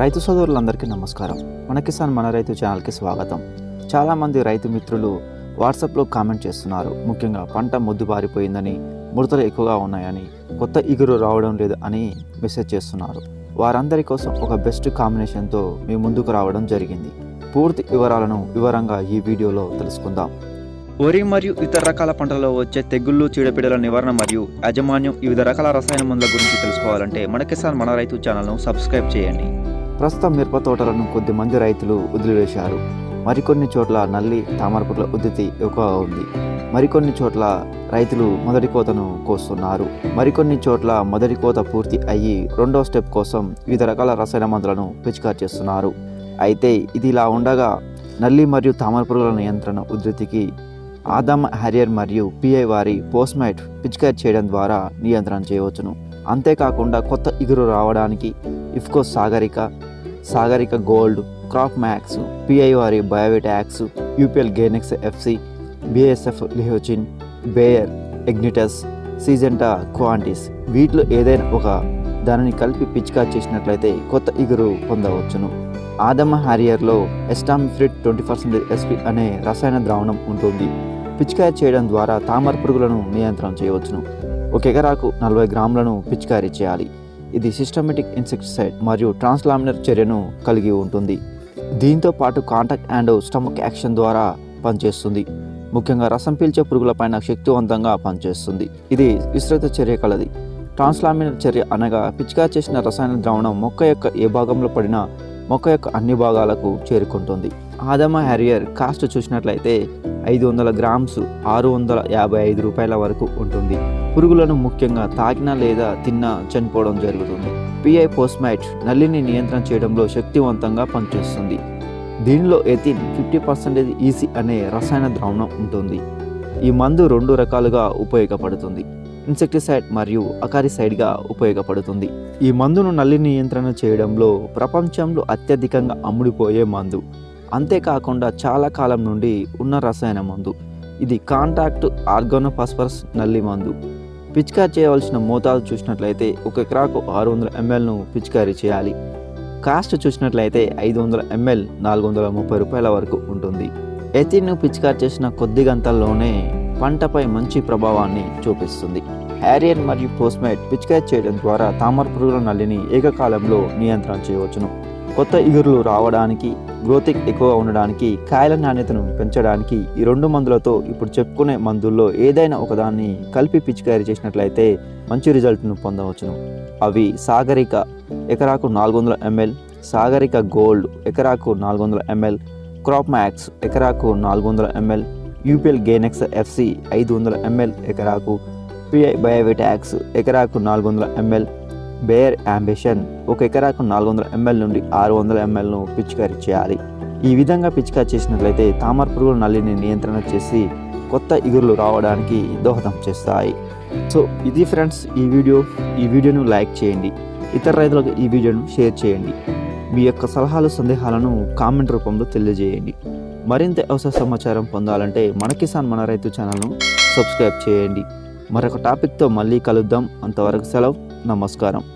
రైతు సోదరులందరికీ నమస్కారం. మన కిసాన్ మన రైతు ఛానల్కి స్వాగతం. చాలామంది రైతు మిత్రులు వాట్సాప్లో కామెంట్ చేస్తున్నారు. ముఖ్యంగా పంట మొద్దుబారిపోయిందని ముడతలు ఎక్కువగా ఉన్నాయని కొత్త ఇగురు రావడం లేదు అని మెసేజ్ చేస్తున్నారు. వారందరి కోసం ఒక బెస్ట్ కాంబినేషన్తో మీ ముందుకు రావడం జరిగింది. పూర్తి వివరాలను వివరంగా ఈ వీడియోలో తెలుసుకుందాం. వరి మరియు ఇతర రకాల పంటలలో వచ్చే తెగుళ్ళు చీడపీడల నివారణ మరియు యాజమాన్యం వివిధ రకాల రసాయన మందుల గురించి తెలుసుకోవాలంటే మన కిసాన్ మన రైతు ఛానల్ను సబ్స్క్రైబ్ చేయండి. ప్రస్తుతం మిరప తోటలను కొద్దిమంది రైతులు వదిలివేశారు. మరికొన్ని చోట్ల నల్లి తామరపుట్ల ఉద్ధృతి ఎక్కువగా ఉంది. మరికొన్ని చోట్ల రైతులు మొదటి కోతను కోస్తున్నారు. మరికొన్ని చోట్ల మొదటి కోత పూర్తి అయ్యి రెండో స్టెప్ కోసం వివిధ రకాల రసాయన మందులను పిచికారి చేస్తున్నారు. అయితే ఇది ఇలా ఉండగా నల్లి మరియు తామరపురుగుల నియంత్రణ ఉధృతికి ఆదమ్ హ్యారియర్ మరియు పిఐ వారి పోస్ట్మైట్ పిచికారి చేయడం ద్వారా నియంత్రణ చేయవచ్చును. అంతేకాకుండా కొత్త ఇగురు రావడానికి IFFCO Sagarika Sagarika gold crop max PI వారి Biovitax UPL Genex FC BSF Lihocin Bayer Agnitus Syngenta Quantis. వీటిలో ఏదైనా ఒక దానిని కలిపి పిచికారి చేసినట్లయితే కొత్త ఇగురు పొందవచ్చును. ఆదమ హ్యారియర్లో ఎస్టామిఫ్రిడ్ ట్వంటీ పర్సెంట్ ఎస్పి అనే రసాయన ద్రావణం ఉంటుంది. పిచికారి చేయడం ద్వారా తామర పురుగులను నియంత్రణ చేయవచ్చును. ఒక ఎకరాకు నలభై గ్రాములను పిచికారీ చేయాలి. ఇది సిస్టమేటిక్ ఇన్సెక్టిసైడ్ మరియు ట్రాన్స్లామినర్ చర్యను కలిగి ఉంటుంది. దీంతో పాటు కాంటాక్ట్ అండ్ స్టమక్ యాక్షన్ ద్వారా పనిచేస్తుంది. ముఖ్యంగా రసం పీల్చే పురుగులపైన శక్తివంతంగా పనిచేస్తుంది. ఇది విస్తృత చర్య కలది. ట్రాన్స్లామినర్ చర్య అనగా పిచికారి చేసిన రసాయన ద్రావణం మొక్క యొక్క ఏ భాగంలో పడినా మొక్క యొక్క అన్ని భాగాలకు చేరుకుంటుంది. ఆదమ హ్యారియర్ కాస్ట్ చూసినట్లయితే ఐదు వందల గ్రామ్స్ ఆరు వందల యాభై ఐదు రూపాయల వరకు ఉంటుంది. పురుగులను ముఖ్యంగా తాకిన లేదా తిన్న చనిపోవడం జరుగుతుంది. పిఐ పోస్మైట్ నల్లిని నియంత్రణ చేయడంలో శక్తివంతంగా పనిచేస్తుంది. దీనిలో ఎథిన్ ఫిఫ్టీ పర్సెంటేజ్ ఈసీ అనే రసాయన ద్రావణం ఉంటుంది. ఈ మందు రెండు రకాలుగా ఉపయోగపడుతుంది. ఇన్సెక్టిసైడ్ మరియు అకారిసైడ్గా ఉపయోగపడుతుంది. ఈ మందును నల్లి నియంత్రణ చేయడంలో ప్రపంచంలో అత్యధికంగా అమ్ముడిపోయే మందు. అంతేకాకుండా చాలా కాలం నుండి ఉన్న రసాయన మందు. ఇది కాంటాక్ట్ ఆర్గానోఫాస్ఫరస్ నల్లి మందు. పిచికారి చేయవలసిన మోతాదు చూసినట్లయితే ఒక ఎకరాకు ఆరు వందల ఎంఎల్ను పిచికారీ చేయాలి. కాస్ట్ చూసినట్లయితే ఐదు వందల ఎంఎల్ నాలుగు వందల ముప్పై రూపాయల వరకు ఉంటుంది. ఎథిన్ను పిచికారి చేసిన కొద్ది గంటల్లోనే పంటపై మంచి ప్రభావాన్ని చూపిస్తుంది. హ్యారియర్ మరియు పోస్మైట్ పిచికారి చేయడం ద్వారా తామర పురుగుల నల్లిని ఏకకాలంలో నియంత్రణ చేయవచ్చును. కొత్త ఇగురులు రావడానికి గ్రోతిక్ ఎక్కువ ఉండడానికి కాయల నాణ్యతను పెంచడానికి ఈ రెండు మందులతో ఇప్పుడు చెప్పుకునే మందుల్లో ఏదైనా ఒకదాన్ని కలిపి పిచికారీ చేసినట్లయితే మంచి రిజల్ట్ను పొందవచ్చును. అవి సాగరిక ఎకరాకు నాలుగు వందల ఎంఎల్ సాగరిక గోల్డ్ ఎకరాకు నాలుగు వందల ఎంఎల్ క్రాప్ మ్యాక్స్ ఎకరాకు నాలుగు వందల ఎంఎల్ యూపీఎల్ గేనెక్స్ ఎఫ్సి ఐదు వందల ఎంఎల్ ఎకరాకు పిఐ బయోవిటాక్స్ ఎకరాకు నాలుగు వందల ఎంఎల్ బేర్ అంబిషన్ ఒక ఎకరాకు నాలుగు వందల ఎంఎల్ నుండి ఆరు వందల ఎంఎల్ను పిచికారీ చేయాలి. ఈ విధంగా పిచికారీ చేసినట్లయితే తామర పురుగుల నల్లిని నియంత్రణ చేసి కొత్త ఇగురులు రావడానికి దోహదం చేస్తాయి. సో ఇది ఫ్రెండ్స్ ఈ వీడియో. ఈ వీడియోను లైక్ చేయండి. ఇతర రైతులకు ఈ వీడియోను షేర్ చేయండి. మీ యొక్క సలహాలు సందేహాలను కామెంట్ రూపంలో తెలియజేయండి. మరింత అవసర సమాచారం పొందాలంటే మన కిసాన్ మన రైతు ఛానల్ను సబ్స్క్రైబ్ చేయండి. మరొక టాపిక్తో మళ్ళీ కలుద్దాం. అంతవరకు సెలవు. నమస్కారం.